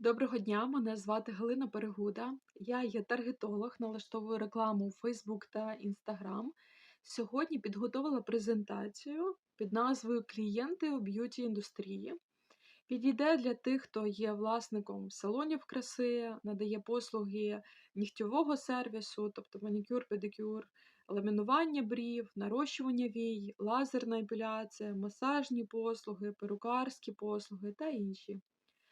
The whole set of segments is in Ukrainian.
Доброго дня, мене звати Галина Перегуда. Я є таргетолог, налаштовую рекламу у Facebook та Instagram. Сьогодні підготовила презентацію під назвою Клієнти у б'юті індустрії. Підійде для тих, хто є власником салонів краси, надає послуги нігтєвого сервісу, тобто манікюр, педикюр, ламінування брів, нарощування вій, лазерна епіляція, масажні послуги, перукарські послуги та інші.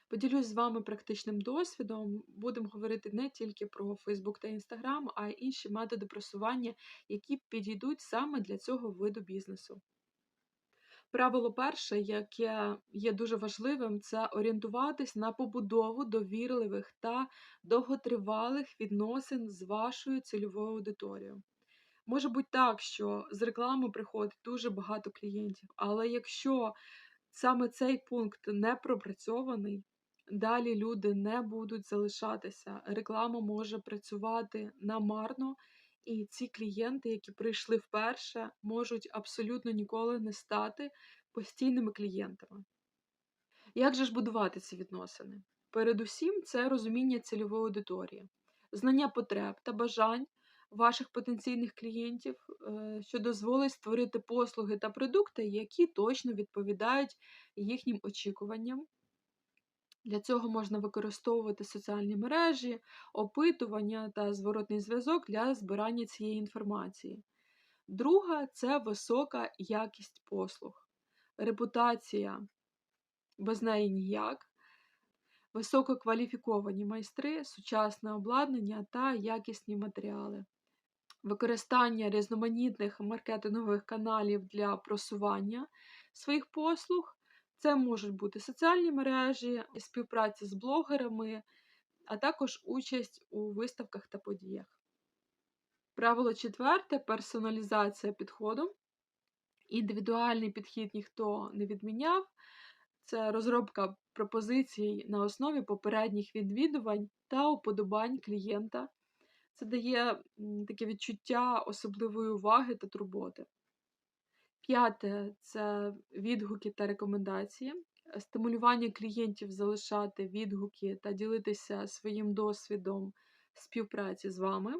Поділюсь з вами практичним досвідом. Будемо говорити не тільки про Facebook та Instagram, а й інші методи просування, які підійдуть саме для цього виду бізнесу. Правило перше, яке є дуже важливим, це орієнтуватись на побудову довірливих та довготривалих відносин з вашою цільовою аудиторією. Може бути так, що з реклами приходить дуже багато клієнтів, але якщо саме цей пункт не пропрацьований, далі люди не будуть залишатися. Реклама може працювати намарно, і ці клієнти, які прийшли вперше, можуть абсолютно ніколи не стати постійними клієнтами. Як же ж будувати ці відносини? Передусім, це розуміння цільової аудиторії, знання потреб та бажань ваших потенційних клієнтів, е, що дозволить створити послуги та продукти, які точно відповідають їхнім очікуванням. Для цього можна використовувати соціальні мережі, опитування та зворотний зв'язок для збирання цієї інформації. Друга це висока якість послуг, репутація, без неї ніяк, висококваліфіковані майстри, сучасне обладнання та якісні матеріали. Використання різноманітних маркетингових каналів для просування своїх послуг. Це можуть бути соціальні мережі, співпраця з блогерами, а також участь у виставках та подіях. Правило четверте персоналізація підходу. Індивідуальний підхід ніхто не відміняв. Це розробка пропозицій на основі попередніх відвідувань та уподобань клієнта. Це дає таке відчуття особливої уваги та турботи. П'яте це відгуки та рекомендації, стимулювання клієнтів залишати відгуки та ділитися своїм досвідом співпраці з вами.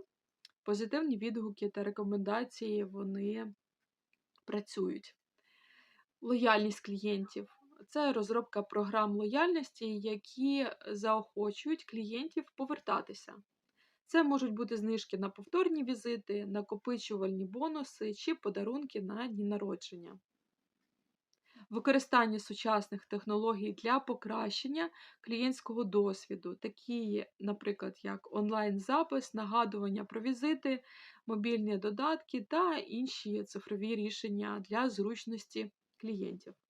Позитивні відгуки та рекомендації вони працюють. Лояльність клієнтів це розробка програм лояльності, які заохочують клієнтів повертатися. Це можуть бути знижки на повторні візити, накопичувальні бонуси чи подарунки на дні народження. Використання сучасних технологій для покращення клієнтського досвіду, такі, наприклад, як онлайн-запис, нагадування про візити, мобільні додатки та інші цифрові рішення для зручності клієнтів.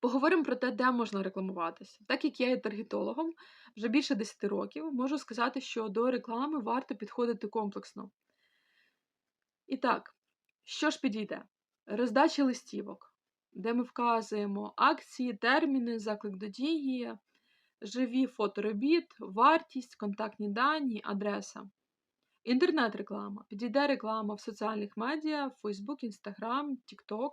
Поговоримо про те, де можна рекламуватися. Так як я є таргетологом вже більше 10 років, можу сказати, що до реклами варто підходити комплексно. І так, що ж підійде? Роздача листівок, де ми вказуємо акції, терміни, заклик до дії, живі фоторобіт, вартість, контактні дані, адреса. Інтернет-реклама. Підійде реклама в соціальних медіа, Facebook, Instagram, TikTok.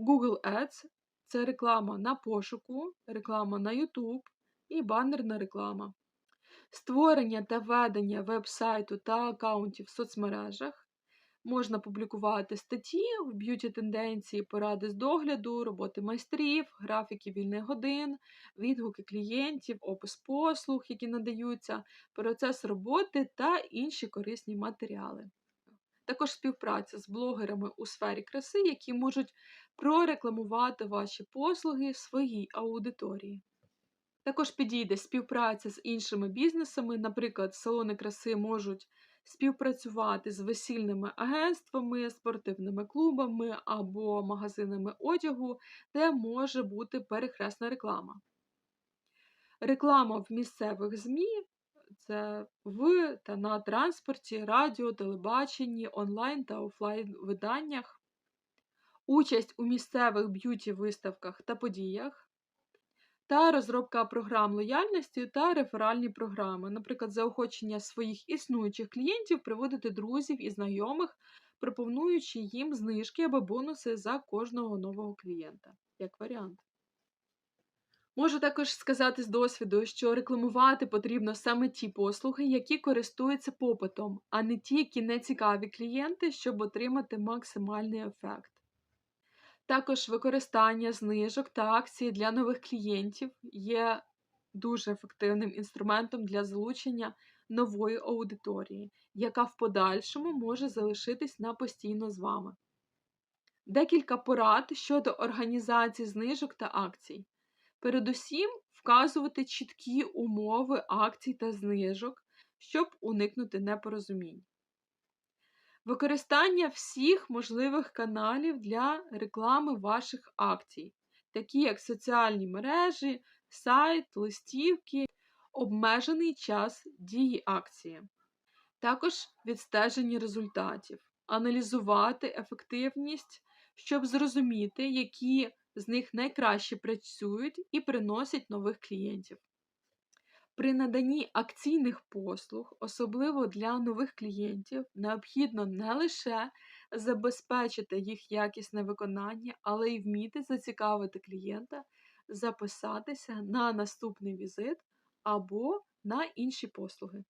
Google Ads це реклама на пошуку, реклама на YouTube і банерна реклама. Створення та ведення веб-сайту та аккаунтів в соцмережах. Можна публікувати статті в б'юті тенденції, поради з догляду, роботи майстрів, графіки вільних годин, відгуки клієнтів, опис послуг, які надаються, процес роботи та інші корисні матеріали. Також співпраця з блогерами у сфері краси, які можуть прорекламувати ваші послуги своїй аудиторії. Також підійде співпраця з іншими бізнесами, наприклад, салони краси можуть співпрацювати з весільними агентствами, спортивними клубами або магазинами одягу, де може бути перехресна реклама. Реклама в місцевих ЗМІ це в та на транспорті, радіо, телебаченні, онлайн та офлайн виданнях, участь у місцевих б'юті-виставках та подіях, та розробка програм лояльності та реферальні програми, наприклад, заохочення своїх існуючих клієнтів приводити друзів і знайомих, пропонуючи їм знижки або бонуси за кожного нового клієнта, як варіант. Можу також сказати з досвіду, що рекламувати потрібно саме ті послуги, які користуються попитом, а не ті, які не цікаві клієнти, щоб отримати максимальний ефект. Також використання знижок та акцій для нових клієнтів є дуже ефективним інструментом для залучення нової аудиторії, яка в подальшому може залишитись на постійно з вами. Декілька порад щодо організації знижок та акцій. Передусім, вказувати чіткі умови акцій та знижок, щоб уникнути непорозумінь. Використання всіх можливих каналів для реклами ваших акцій, такі як соціальні мережі, сайт, листівки, обмежений час дії акції. Також відстеження результатів, аналізувати ефективність, щоб зрозуміти, які з них найкраще працюють і приносять нових клієнтів. При наданні акційних послуг, особливо для нових клієнтів, необхідно не лише забезпечити їх якісне виконання, але й вміти зацікавити клієнта записатися на наступний візит або на інші послуги.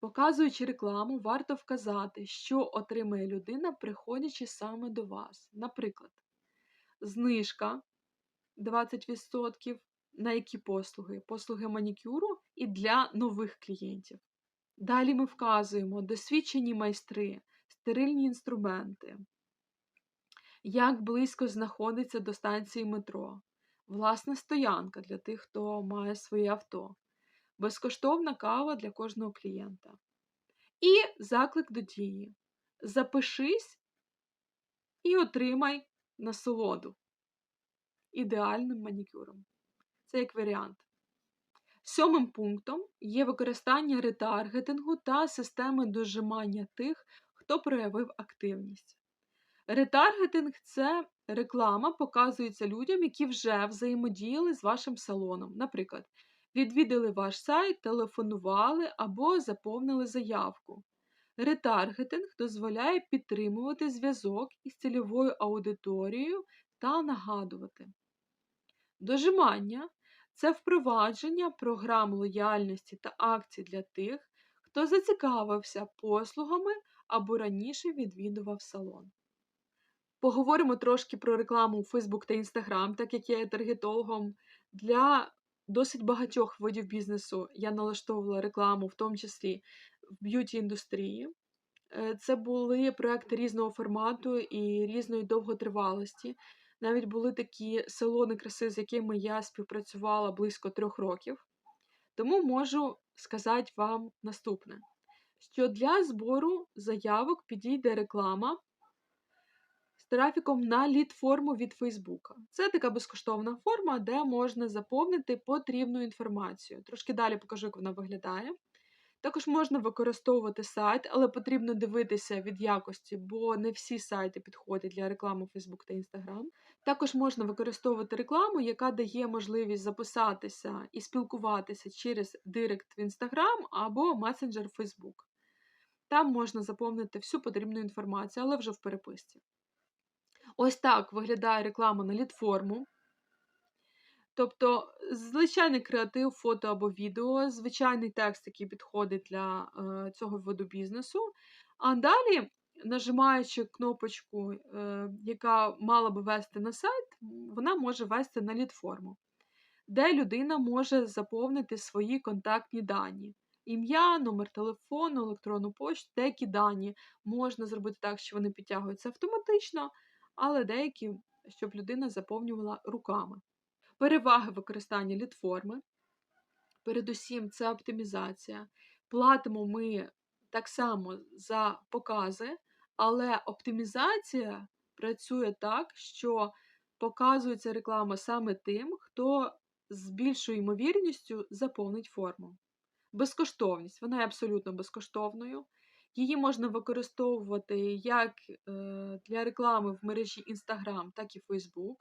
Показуючи рекламу, варто вказати, що отримає людина, приходячи саме до вас. Наприклад, знижка 20% на які послуги? Послуги манікюру і для нових клієнтів. Далі ми вказуємо досвідчені майстри, стерильні інструменти, як близько знаходиться до станції метро, власна стоянка для тих, хто має своє авто, безкоштовна кава для кожного клієнта. І заклик до дії. Запишись і отримай насолоду ідеальним манікюром. Це як варіант. Сьомим пунктом є використання ретаргетингу та системи дожимання тих, хто проявив активність. Ретаргетинг це реклама, показується людям, які вже взаємодіяли з вашим салоном. Наприклад, відвідали ваш сайт, телефонували або заповнили заявку. Ретаргетинг дозволяє підтримувати зв'язок із цільовою аудиторією та нагадувати. Дожимання це впровадження програм лояльності та акцій для тих, хто зацікавився послугами або раніше відвідував салон. Поговоримо трошки про рекламу у Facebook та Instagram, так як я є таргетологом. Для досить багатьох видів бізнесу я налаштовувала рекламу, в тому числі в б'юті індустрії. Е, це були проекти різного формату і різної довготривалості. Навіть були такі салони краси, з якими я співпрацювала близько трьох років. Тому можу сказати вам наступне: що для збору заявок підійде реклама з трафіком на лід-форму від Фейсбука. Це така безкоштовна форма, де можна заповнити потрібну інформацію. Трошки далі покажу, як вона виглядає. Також можна використовувати сайт, але потрібно дивитися від якості, бо не всі сайти підходять для реклами Facebook та Instagram. Також можна використовувати рекламу, яка дає можливість записатися і спілкуватися через Директ в Instagram або месенджер Facebook. Там можна заповнити всю потрібну інформацію, але вже в переписці. Ось так виглядає реклама на лідформу. Тобто, звичайний креатив, фото або відео, звичайний текст, який підходить для е, цього виду бізнесу. А далі, нажимаючи кнопочку, е, яка мала би вести на сайт, вона може вести на лід-форму, де людина може заповнити свої контактні дані. Ім'я, номер телефону, електронну пошту, деякі дані можна зробити так, що вони підтягуються автоматично, але деякі, щоб людина заповнювала руками. Переваги використання літформи. Передусім, це оптимізація. Платимо ми так само за покази, але оптимізація працює так, що показується реклама саме тим, хто з більшою ймовірністю заповнить форму. Безкоштовність, вона є абсолютно безкоштовною. Її можна використовувати як е, для реклами в мережі Instagram, так і Facebook.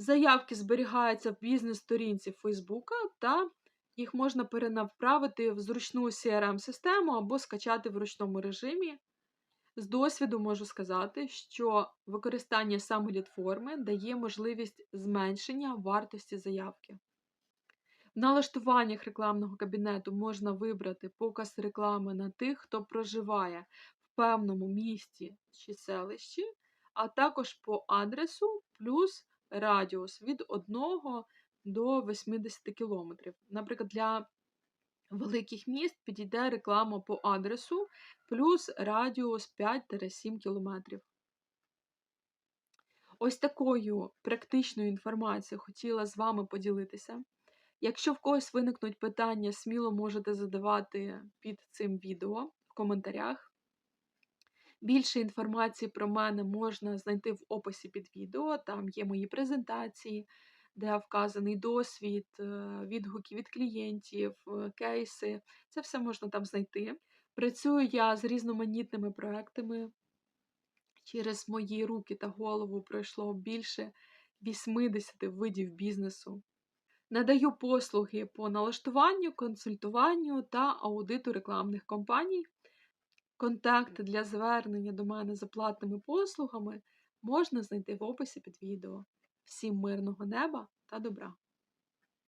Заявки зберігаються в бізнес-сторінці Фейсбука, та їх можна перенаправити в зручну CRM-систему або скачати в ручному режимі. З досвіду можу сказати, що використання саме літформи дає можливість зменшення вартості заявки. В налаштуваннях рекламного кабінету можна вибрати показ реклами на тих, хто проживає в певному місті чи селищі, а також по адресу плюс радіус від 1 до 80 км. Наприклад, для великих міст підійде реклама по адресу плюс радіус 5-7 км. Ось такою практичною інформацією хотіла з вами поділитися. Якщо в когось виникнуть питання, сміло можете задавати під цим відео в коментарях. Більше інформації про мене можна знайти в описі під відео. Там є мої презентації, де вказаний досвід, е, відгуки від клієнтів, е, кейси. Це все можна там знайти. Працюю я з різноманітними проектами. Через мої руки та голову пройшло більше 80 видів бізнесу. Надаю послуги по налаштуванню, консультуванню та аудиту рекламних кампаній. Контакти для звернення до мене за платними послугами можна знайти в описі під відео. Всім мирного неба та добра!